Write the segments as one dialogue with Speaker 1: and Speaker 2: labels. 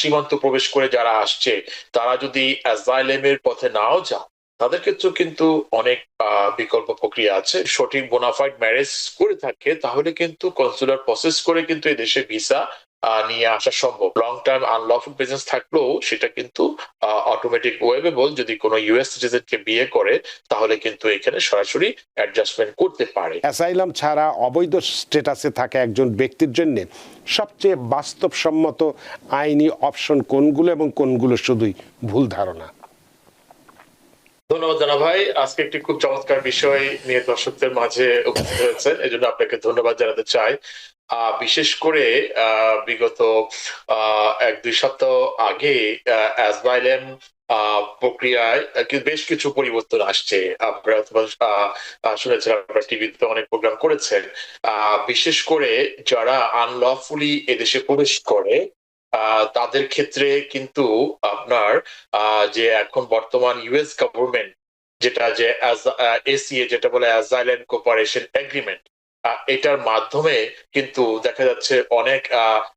Speaker 1: সীমান্ত প্রবেশ করে যারা আসছে, তারা যদি অ্যাজাইলেমের পথে নাও যায় তাদের ক্ষেত্রেও কিন্তু অনেক বিকল্প প্রক্রিয়া আছে। সঠিক বোনাফাইড ম্যারেজ করে থাকে, তাহলে কিন্তু কনসুলার প্রসেস করে কিন্তু এদেশে ভিসা নিয়ে আসা সম্ভব। লং টার্ম আনলফুল প্রেজেন্স থাকলেও সেটা কিন্তু অটোমেটিক ওয়েবেবল যদি কোনো ইউএস সিটিজেনকে বিয়ে করে তাহলে কিন্তু এখানে সরাসরি অ্যাডজাস্টমেন্ট করতে পারে।
Speaker 2: অ্যাসাইলাম ছাড়া অবৈধ স্টেটাসে থাকা একজন ব্যক্তির জন্য সবচেয়ে বাস্তবসম্মত আইনি অপশন কোনগুলো এবং কোনগুলো শুধুই ভুল ধারণা?
Speaker 1: ধন্যবাদ জানা ভাই। আজকে একটি খুব চমৎকার বিষয় নিয়ে দর্শকদের মাঝে উপস্থিত হয়েছেন। এই জন্য আপনাকে ধন্যবাদ জানাতে চাই। বিশেষ করে বিগত এক দুই সপ্তাহ আগে অ্যাসবাইলেম প্রক্রিয়ায় বেশ কিছু পরিবর্তন আসছে। আপনারা শুনেছেন, আপনারা টিভিতে অনেক প্রোগ্রাম করেছেন। বিশেষ করে যারা আনলফুলি এদেশে প্রবেশ করে তাদের ক্ষেত্রে কিন্তু আপনার যে এখন বর্তমান ইউএস গভর্নমেন্ট যেটা যে এসিএ যেটা বলে অ্যাজাইল্যান্ড কোপারেশন এগ্রিমেন্ট এটার মাধ্যমে কিন্তু দেখা যাচ্ছে অনেক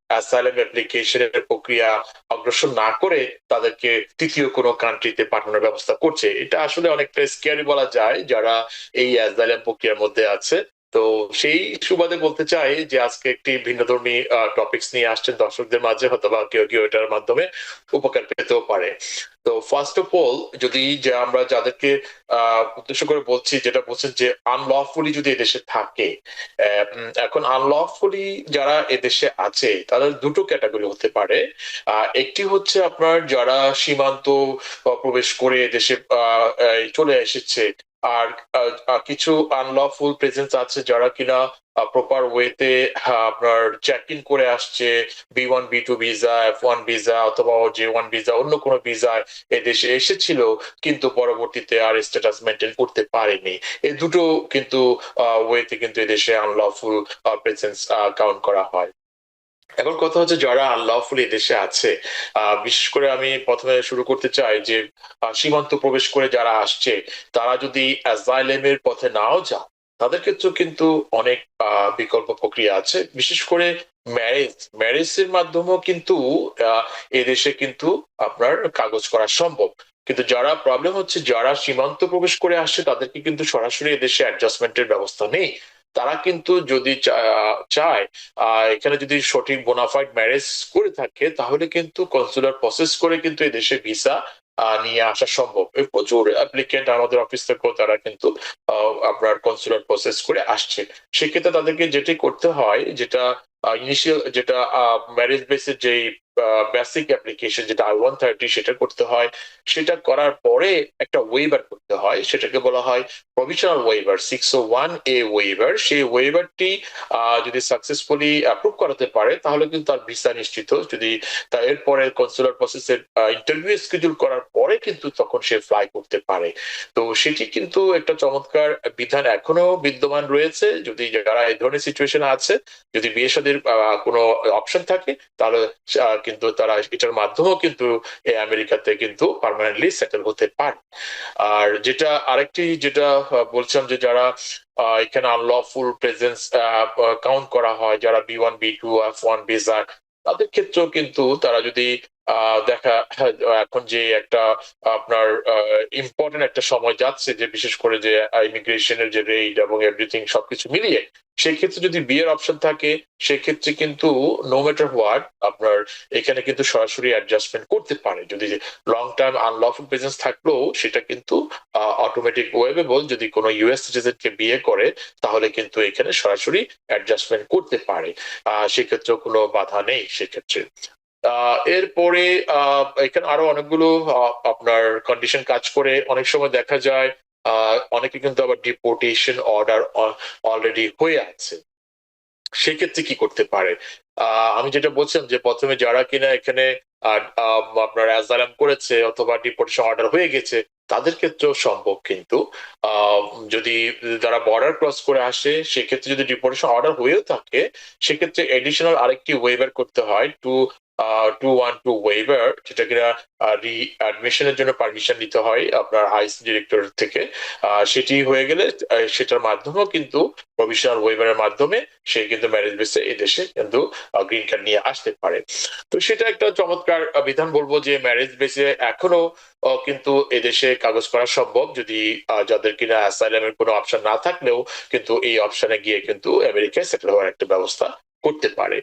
Speaker 1: অ্যাসাইলাম অ্যাপ্লিকেশনের প্রক্রিয়া অগ্রসর না করে তাদেরকে তৃতীয় কোনো কান্ট্রিতে পাঠানোর ব্যবস্থা করছে। এটা আসলে অনেকটা স্কেয়ারি বলা যায় যারা এই অ্যাসাইলাম প্রক্রিয়ার মধ্যে আছে। তো সেই সুবাদে বলতে চাই যে আজকে একটি ভিন্ন ভিন্নধর্মী টপিকস নিয়ে আসছেন দর্শকদের মাঝে হয়তো বা কেউ কেউ এটার মাধ্যমে উপকার পেতেও পারে। তো ফার্স্ট অফ অল যদি যে আমরা যাদেরকে উদ্দেশ্য করে বলছি, যেটা বলছেন যে আনলফুলি যদি এদেশে থাকে এখন আনলফুলি যারা এদেশে আছে, তাদের দুটো ক্যাটাগরি হতে পারে। একটি হচ্ছে আপনার যারা সীমান্ত প্রবেশ করে এদেশে চলে এসেছে আর কিছু আনলফুল প্রেজেন্স আছে যারা কিনা প্রপার ওয়েতে আপনার চেক ইন করে আসছে B one B two visa F one visa অথবা জে ওয়ান ভিসা অন্য কোনো ভিসায় এদেশে এসেছিল, কিন্তু পরবর্তীতে আর স্ট্যাটাস মেনটেন করতে পারেনি। এই দুটো কিন্তু ওয়েতে কিন্তু এদেশে আনলফুল প্রেজেন্স কাউন্ট করা হয়। এখন কথা হচ্ছে যারা আনলফুলি দেশে আছে বিশেষ করে আমি প্রথমে শুরু করতে চাই যে সীমান্ত প্রবেশ করে যারা আসছে, তারা যদি অ্যাজাইলেমের পথে নাও যায়, তাদের ক্ষেত্রেও কিন্তু অনেক বিকল্প প্রক্রিয়া আছে। বিশেষ করে ম্যারেজ ম্যারেজের মাধ্যমেও কিন্তু এদেশে কিন্তু আপনার কাগজ করা সম্ভব। কিন্তু যারা প্রবলেম হচ্ছে, যারা সীমান্ত প্রবেশ করে আসছে, তাদেরকে কিন্তু সরাসরি এদেশে অ্যাডজাস্টমেন্টের ব্যবস্থা নেই। তারা কিন্তু যদি চায় এখানে যদি সঠিক বোনাফাইড ম্যারেজ করে থাকে, তাহলে কিন্তু কনসুলার প্রসেস করে কিন্তু এদেশে ভিসা নিয়ে আসা সম্ভব। প্রচুর অ্যাপ্লিকেন্ট আমাদের অফিস থেকেও তারা কিন্তু আপনার কনসুলার প্রসেস করে আসছে। সেক্ষেত্রে তাদেরকে যেটি করতে হয়, যেটা ইনিশিয়াল যেটা ম্যারেজ বেসের যে বেসিক অ্যাপ্লিকেশন যেটা আই ওয়ান থার্টি সেটা করতে হয়। সেটা করার পরে একটা ওয়েবার করতে হয়। সেটাকে বলা হয় provisional waiver six O one A waiver সেই ওয়েবারটি যদি সাকসেসফুলি অ্যাপ্রুভ করাতে পারে, তাহলে কিন্তু তার ভিসা নিশ্চিত। যদি তা এরপরে কনসুলার প্রসেসের ইন্টারভিউ স্কেডিউল করার পরে কিন্তু তখন সে ফ্লাই করতে পারে। তো সেটি কিন্তু একটা চমৎকার বিধান এখনও বিদ্যমান রয়েছে। যদি যারা এই ধরনের সিচুয়েশন আছে যদি বিয়ে আহ, কোনো অপশন থাকে তাহলে কিন্তু তারা এটার মাধ্যমেও কিন্তু আমেরিকাতে কিন্তু পার্মানেন্টলি সেটেল হতে পারে। আর যেটা আরেকটি যেটা বলছিলাম যে যারা এখানে আনলফুল প্রেজেন্স কাউন্ট করা হয় যারা B one B two F one visa তাদের ক্ষেত্রেও কিন্তু তারা যদি দেখা হ্যাঁ, এখন যে একটা আপনার ইম্পর্টেন্ট একটা সময় যাচ্ছে যে বিশেষ করে যে ইমিগ্রেশনের যে রেট এবং এভরিথিং সবকিছু মিলিয়ে সেক্ষেত্রে যদি বিয়ের অপশন থাকে সেক্ষেত্রে কিন্তু নো ম্যাটার হোয়াট আপনার এখানে কিন্তু সরাসরি অ্যাডজাস্টমেন্ট করতে পারে। যদি লং টার্ম আনলফুল প্রেজেন্স থাকলেও সেটা কিন্তু অটোমেটিক ওয়েবেবল যদি কোনো ইউএস সিটিজেনকে বিয়ে করে তাহলে কিন্তু এখানে সরাসরি অ্যাডজাস্টমেন্ট করতে পারে। সেক্ষেত্রেও কোনো বাধা নেই সেক্ষেত্রে। এরপরে এখানে আরও অনেকগুলো আপনার কন্ডিশন কাজ করে। অনেক সময় দেখা যায় অনেকে কিন্তু আবার ডিপোর্টেশন অর্ডার অলরেডি হয়ে আছে। সেক্ষেত্রে কি করতে পারে? আমি যেটা বলছিলাম যে, প্রথমে যারা কিনা এখানে আপনার অ্যাজালাম করেছে অথবা ডিপোর্টেশন অর্ডার হয়ে গেছে, তাদের ক্ষেত্রেও সম্ভব কিন্তু। যদি যারা বর্ডার ক্রস করে আসে, সেক্ষেত্রে যদি ডিপোর্টেশন অর্ডার হয়েও থাকে, সেক্ষেত্রে এডিশনাল আরেকটি ওয়েবার করতে হয় two two one two waiver যেটা কিনা রি অ্যাডমিশনের জন্য পারমিশন নিতে হয় আপনার আইস ডিরেক্টর থেকে। সেটি হয়ে গেলে সেটার মাধ্যমেও কিন্তু প্রভিশনাল ওয়েভারের মাধ্যমে সে কিন্তু ম্যারেজ বেসে এই দেশে কিন্তু গ্রিন কার্ড নিয়ে আসতে পারে। তো সেটা একটা চমৎকার বিধান বলব যে ম্যারেজ বেসে এখনও কিন্তু এদেশে কাগজ করা সম্ভব। যদি যাদের কিনা অ্যাসাইলামের কোনো অপশন না থাকলেও কিন্তু এই অপশনে গিয়ে কিন্তু আমেরিকায় সেটেল হওয়ার একটা ব্যবস্থা করতে পারে।